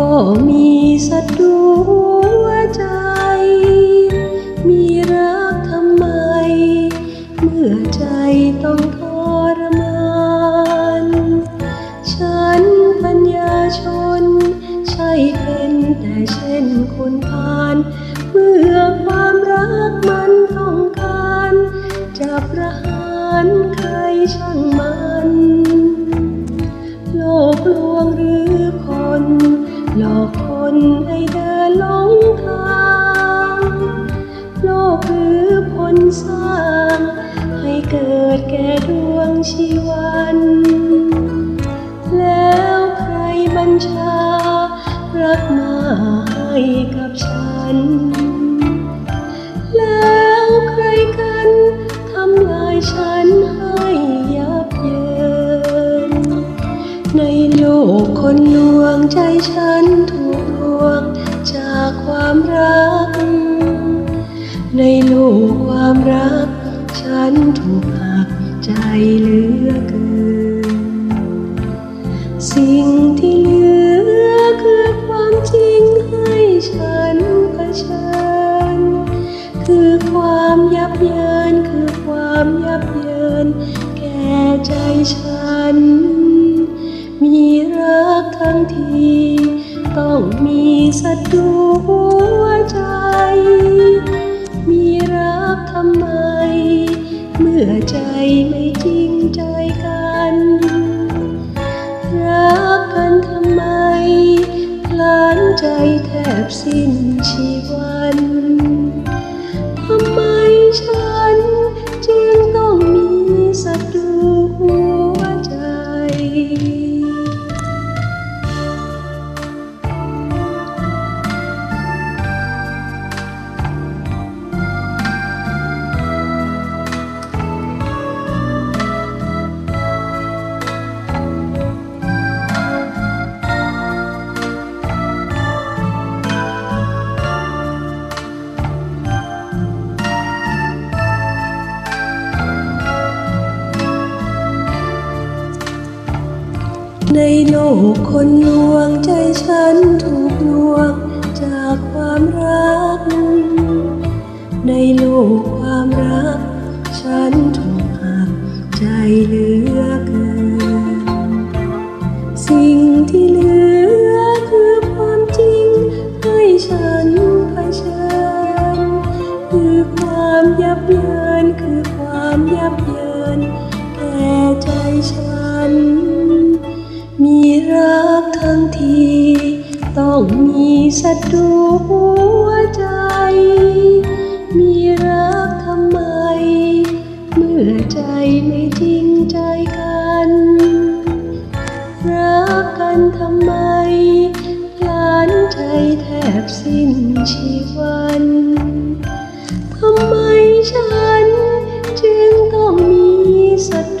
ก็มี หลอกคนให้เดินหลงทาง โลกคือผลสร้าง ให้เกิดแก่ดวงชีวันแล้วใครบัญชา รักมาให้กับฉัน กคนลวงใจฉันถูกลวงจากความรัก ในโลกความรัก ฉันถูกหักใจเหลือเกิน สิ่งที่เหลือคือความจริงให้ฉันเผชิญคือความยับเยินคือความยับเยิน แก่ใจฉันางที ต้องมีสัตรูหัวใจ มีรักทำไม เมื่อใจไม่จริงใจกัน รักกันทำไมพลานใจแทบสิ้นชีวัน ในโลกคนลวงใจฉันถูกลวงจากความรัก ในโลกความรัก ฉันถูกหักใจเหลือเกิน สิ่งที่เหลือคือความจริงให้ฉันเผชิญคือความยับเยินคือความยับเยินแก่ใจฉัน รักทั้งที ต้องมีศัตรูหัวใจ มีรักทำไม เมื่อใจไม่จริงใจกัน รักกันทำไมลานใจแทบสิ้นชีวันทำไมฉันจึงต้องมีศัต